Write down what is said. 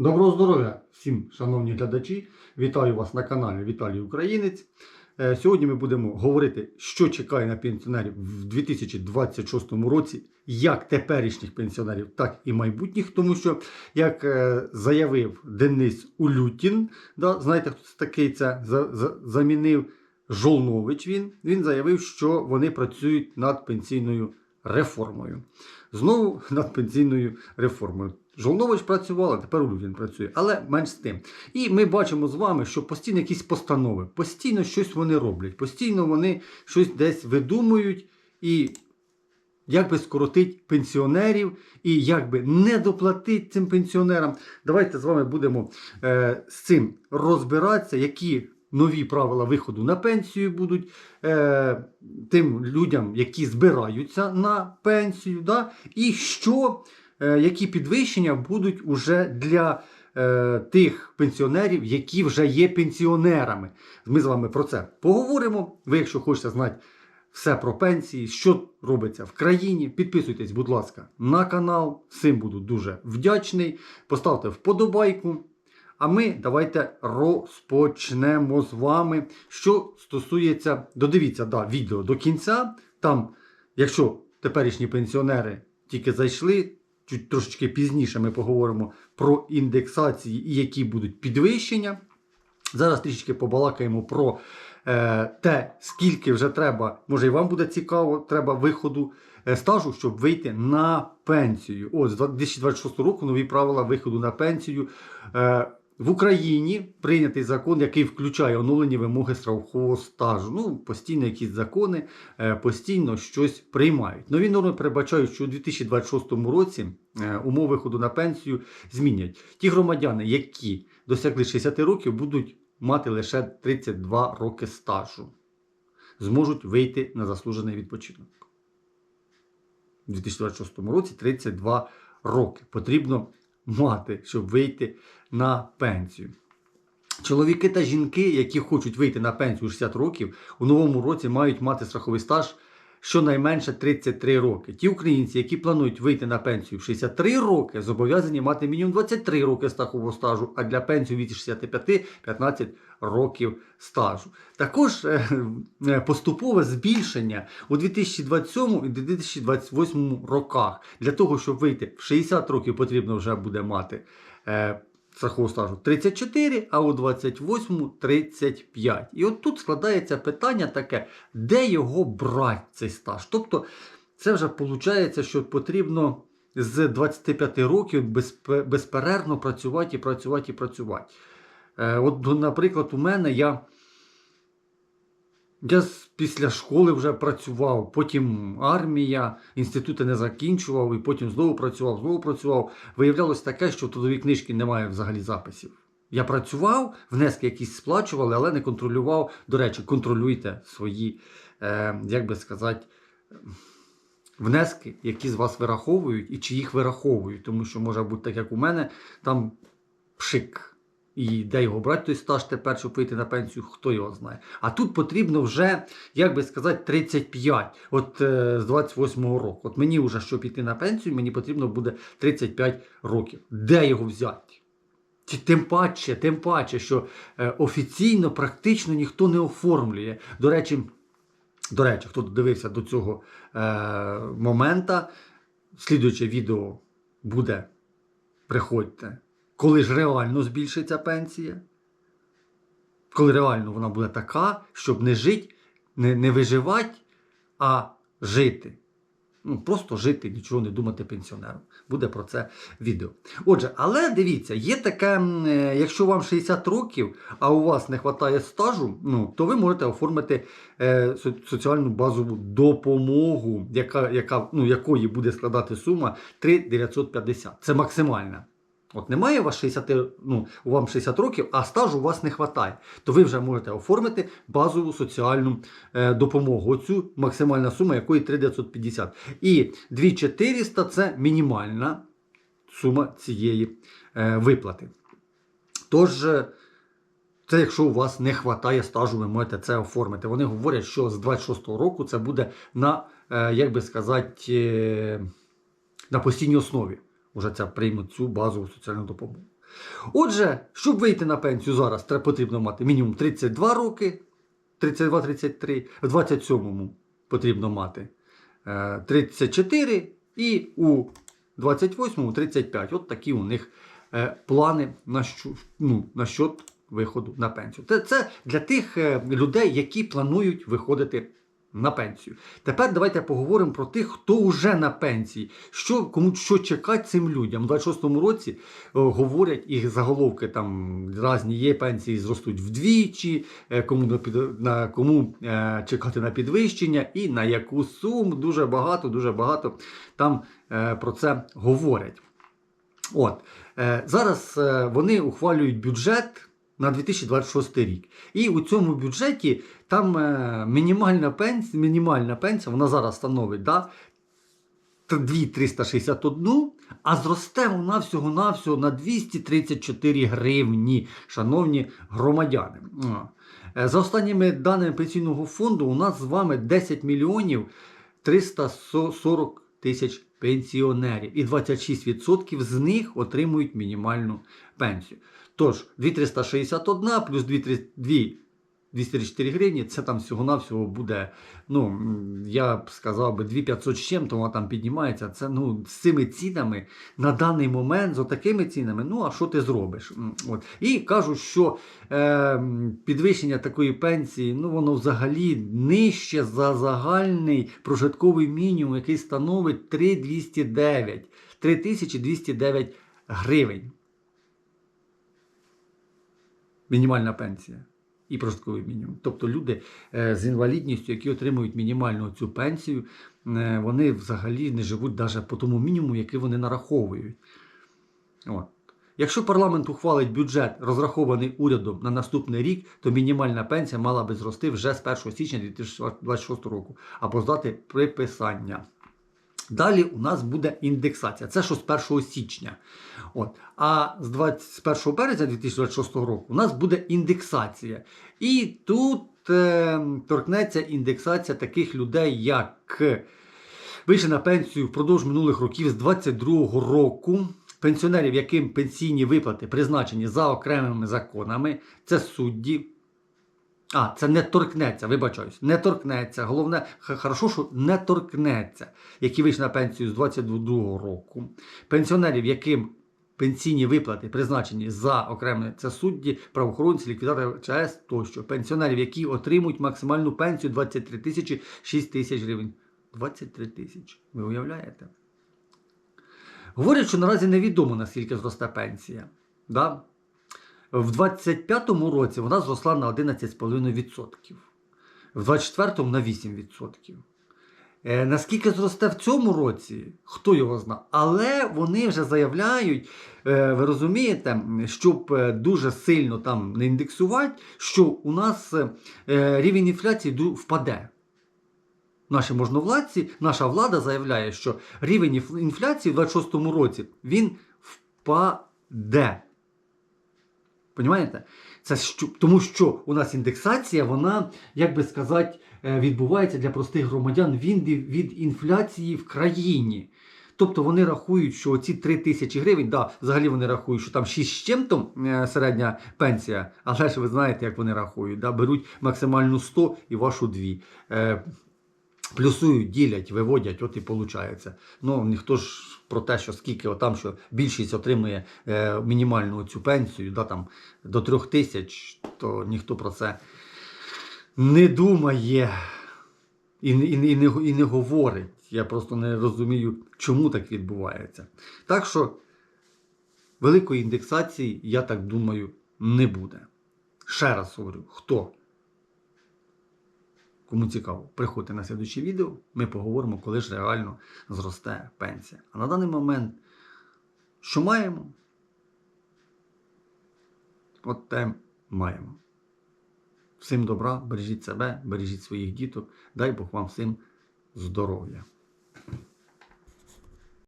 Доброго здоров'я всім, шановні глядачі! Вітаю вас на каналі Віталій Українець. Е, Сьогодні ми будемо говорити, що чекає на пенсіонерів в 2026 році, як теперішніх пенсіонерів, так і майбутніх. Тому що, як е, заявив Денис Улютін, да, знаєте, хто це такий це за- за- замінив Жолнович. Він, він заявив, що вони працюють над пенсійною реформою. Знову над пенсійною реформою. Жолнович працював, а тепер Улюдін працює, але менш з тим. І ми бачимо з вами, що постійно якісь постанови, постійно щось вони роблять, постійно вони щось десь видумують і як би скоротить пенсіонерів і як би не доплатити цим пенсіонерам. Давайте з вами будемо е, з цим розбиратися, які нові правила виходу на пенсію будуть е, тим людям, які збираються на пенсію, да? і що, які підвищення будуть уже для е, тих пенсіонерів, які вже є пенсіонерами. Ми з вами про це поговоримо. Ви, якщо хочете знати все про пенсії, що робиться в країні, підписуйтесь, будь ласка, на канал. Всім буду дуже вдячний. Поставте вподобайку. А ми давайте розпочнемо з вами. Що стосується, додивіться да, відео до кінця. Там, якщо теперішні пенсіонери тільки зайшли, чуть трошечки пізніше ми поговоримо про індексації і які будуть підвищення. Зараз трішечки побалакаємо про е, те, скільки вже треба, може і вам буде цікаво, треба виходу е, стажу, щоб вийти на пенсію. От з 2026 року нові правила виходу на пенсію. Е, в Україні прийнятий закон, який включає оновлені вимоги страхового стажу. Ну, постійно якісь закони, е, постійно щось приймають. Нові норми передбачають, що у 2026 році е, умови виходу на пенсію змінять. Ті громадяни, які досягли 60 років, будуть мати лише 32 роки стажу. Зможуть вийти на заслужений відпочинок. У 2026 році 32 роки потрібно мати, щоб вийти на пенсію. Чоловіки та жінки, які хочуть вийти на пенсію 60 років, у новому році мають мати страховий стаж щонайменше 33 роки. Ті українці, які планують вийти на пенсію в 63 роки, зобов'язані мати мінімум 23 роки страхового стажу, а для пенсії віці 65 15 років стажу. Також е, е, поступове збільшення у 2027 і 2028 роках. Для того, щоб вийти в 60 років, потрібно вже буде мати. Страхового стажу 34, а у 28 35. І от тут складається питання таке, де його брати цей стаж? Тобто, це вже виходить, що потрібно з 25 років безперервно працювати і працювати і працювати. Е, от, наприклад, у мене я. Я після школи вже працював, потім армія, інститути не закінчував, і потім знову працював, знову працював. Виявлялось таке, що в трудовій книжці немає взагалі записів. Я працював, внески якісь сплачували, але не контролював. До речі, контролюйте свої, е, як би сказати, внески, які з вас вираховують, і чи їх вираховують. Тому що може бути так, як у мене, там пшик. І де його брати той стаж тепер, щоб вийти на пенсію, хто його знає. А тут потрібно вже, як би сказати, 35, от е, з 28-го року. От мені вже, щоб піти на пенсію, мені потрібно буде 35 років. Де його взяти? Чи тим паче, тим паче, що е, офіційно практично ніхто не оформлює. До речі, до речі, хто дивився до цього е, момента, слідуюче відео буде. Приходьте. Коли ж реально збільшиться пенсія? Коли реально вона буде така, щоб не жити, не, не виживати, а жити. Ну, просто жити, нічого не думати пенсіонерам. Буде про це відео. Отже, але дивіться, є таке, е, якщо вам 60 років, а у вас не вистачає стажу, ну, то ви можете оформити е, соціальну базову допомогу, яка, яка, ну, якої буде складати сума 3,950. Це максимальна. От немає у вас 60, ну, у вам 60 років, а стажу у вас не вистачає, то ви вже можете оформити базову соціальну е, допомогу. Оцю максимальна сума, якої 3950. І 2400 це мінімальна сума цієї е, виплати. Тож, е, це якщо у вас не вистачає стажу, ви можете це оформити. Вони говорять, що з 26-го року це буде на, е, як би сказати, е, на постійній основі. Уже це приймуть цю базову соціальну допомогу. Отже, щоб вийти на пенсію зараз, треба потрібно мати мінімум 32 роки, 32-33, в 27-му потрібно мати е, 34 і у 28-му 35. От такі у них е, плани на, що, ну, на счет виходу на пенсію. Це, це для тих е, людей, які планують виходити на пенсію. Тепер давайте поговоримо про тих, хто вже на пенсії. Що, кому що чекати цим людям. У 26-му році о, говорять їх заголовки там різні є пенсії зростуть вдвічі, е, кому, на, на, кому е, чекати на підвищення і на яку суму. Дуже багато, дуже багато там е, про це говорять. От, е, зараз е, вони ухвалюють бюджет на 2026 рік. І у цьому бюджеті там е, мінімальна пенсія, мінімальна пенсія, вона зараз становить да, 2361, а зросте вона всього-навсього на 234 гривні, шановні громадяни. Е, За останніми даними пенсійного фонду, у нас з вами 10 мільйонів 340 тисяч пенсіонерів, і 26% з них отримують мінімальну пенсію. Тож, 2361 плюс 2 204 гривні, це там всього-навсього буде, ну, я б сказав би, 2500 з чим, то вона там піднімається. Це ну, з цими цінами на даний момент, з такими цінами, ну а що ти зробиш? От. І кажуть, що е, підвищення такої пенсії, ну воно взагалі нижче за загальний прожитковий мінімум, який становить 3209, 3209 гривень. Мінімальна пенсія і прожитковий мінімум. Тобто люди е, з інвалідністю, які отримують мінімальну цю пенсію, е, вони взагалі не живуть навіть по тому мінімуму, який вони нараховують. От. Якщо парламент ухвалить бюджет, розрахований урядом на наступний рік, то мінімальна пенсія мала би зрости вже з 1 січня 2026 року або здати приписання. Далі у нас буде індексація. Це що з 1 січня. От. А з 21 березня 2026 року у нас буде індексація. І тут е, торкнеться індексація таких людей, як вийшли на пенсію впродовж минулих років з 22 року. Пенсіонерів, яким пенсійні виплати призначені за окремими законами, це судді. А, це не торкнеться, вибачаюсь, не торкнеться. Головне, хорошо, що не торкнеться, які вийшли на пенсію з 22 року. Пенсіонерів, яким пенсійні виплати призначені за окремими це судді, правоохоронці, ліквідатори ЧАЕС тощо. Пенсіонерів, які отримують максимальну пенсію 23 тисячі 6 тисяч гривень. 23 тисячі. Ви уявляєте? Говорять, що наразі невідомо, наскільки зросте пенсія. Да? В 25-му році вона зросла на 11,5%. В 24-му на 8%. Е, наскільки зросте в цьому році, хто його знає. Але вони вже заявляють, е, ви розумієте, щоб е, дуже сильно там не індексувати, що у нас рівень інфляції впаде. Наші можновладці, наша влада заявляє, що рівень інфляції в 26-му році він впаде. Понімаєте? Це що, тому що у нас індексація, вона, як би сказати, е, відбувається для простих громадян від, від інфляції в країні. Тобто вони рахують, що ці 3 тисячі гривень, да, взагалі вони рахують, що там 6 з чим-то е, середня пенсія, але ж ви знаєте, як вони рахують. Да? Беруть максимальну 100 і вашу 2. Плюсують, ділять, виводять, от і виходить. Ну, ніхто ж про те, що скільки отам, що більшість отримує е, мінімальну цю пенсію, да, там, до трьох тисяч, то ніхто про це не думає і, і, і, не, і не говорить. Я просто не розумію, чому так відбувається. Так що великої індексації, я так думаю, не буде. Ще раз говорю, хто Кому цікаво, приходьте на слідуче відео, ми поговоримо, коли ж реально зросте пенсія. А на даний момент, що маємо? От те маємо. Всім добра, бережіть себе, бережіть своїх діток, дай Бог вам всім здоров'я.